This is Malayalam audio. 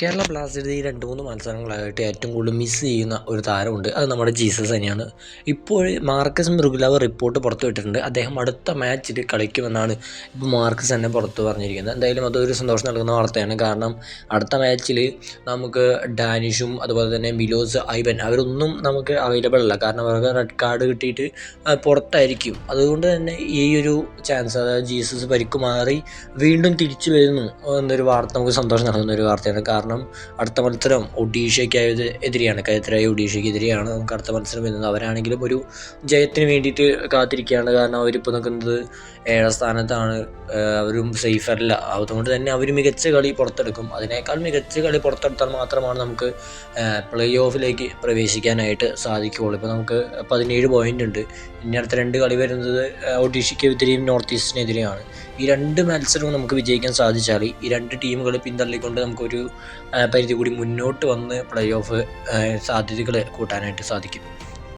കേരള ബ്ലാസ്റ്റേഴ്സ് ഈ രണ്ട് മൂന്ന് മത്സരങ്ങളായിട്ട് ഏറ്റവും കൂടുതൽ മിസ് ചെയ്യുന്ന ഒരു താരമുണ്ട്. അത് നമ്മുടെ ജീസസ് തന്നെയാണ്. ഇപ്പോൾ മാർക്കസ് മൃഗുലാവ് റിപ്പോർട്ട് പുറത്തു വിട്ടിട്ടുണ്ട്. അദ്ദേഹം അടുത്ത മാച്ചിൽ കളിക്കുമെന്നാണ് ഇപ്പോൾ മാർക്കസ് തന്നെ പുറത്ത് പറഞ്ഞിരിക്കുന്നത്. എന്തായാലും അതൊരു സന്തോഷം നൽകുന്ന വാർത്തയാണ്. കാരണം അടുത്ത മാച്ചിൽ നമുക്ക് ഡാനിഷും അതുപോലെ തന്നെ മിലോസ് ഐബൻ അവരൊന്നും നമുക്ക് അവൈലബിൾ അല്ല. കാരണം അവർക്ക് റെഡ് കാർഡ് കിട്ടിയിട്ട് പുറത്തായിരിക്കും. അതുകൊണ്ട് തന്നെ ഈ ഒരു ചാൻസ് അതായത് ജീസസ് പരിക്കു മാറി വീണ്ടും തിരിച്ചു വരുന്നു എന്നൊരു വാർത്ത നമുക്ക് സന്തോഷം നൽകുന്ന ഒരു വാർത്തയാണ്. കാരണം അടുത്ത മത്സരം ഒഡീഷയ്ക്കായത് എതിരെയാണ്. കരുത്തരായ ഒഡീഷയ്ക്കെതിരെയാണ് നമുക്ക് അടുത്ത മത്സരം വരുന്നത്. അവരാണെങ്കിലും ഒരു ജയത്തിന് വേണ്ടിയിട്ട് കാത്തിരിക്കുകയാണ്. കാരണം അവരിപ്പോൾ നിൽക്കുന്നത് ഏഴാം സ്ഥാനത്താണ്. അവരും സേഫ് അല്ല. അതുകൊണ്ട് തന്നെ അവർ മികച്ച കളി പുറത്തെടുക്കും. അതിനേക്കാൾ മികച്ച കളി പുറത്തെടുത്താൽ മാത്രമാണ് നമുക്ക് പ്ലേ ഓഫിലേക്ക് പ്രവേശിക്കാനായിട്ട് സാധിക്കുകയുള്ളൂ. ഇപ്പോൾ നമുക്ക് പതിനേഴ് പോയിന്റ് ഉണ്ട്. ഇനി അടുത്ത രണ്ട് കളി വരുന്നത് ഒഡീഷയ്ക്ക് ഒഡീഷയ്ക്കെതിരെയും നോർത്ത് ഈസ്റ്റിനെതിരെയാണ് ഈ രണ്ട് മത്സരവും നമുക്ക് വിജയിക്കാൻ സാധിച്ചാൽ ഈ രണ്ട് ടീമുകൾ പിന്തള്ളിക്കൊണ്ട് നമുക്കൊരു പരിധി കൂടി മുന്നോട്ട് വന്ന് പ്ലേ ഓഫ് സാധ്യതകൾ കൂട്ടാനായിട്ട് സാധിക്കും.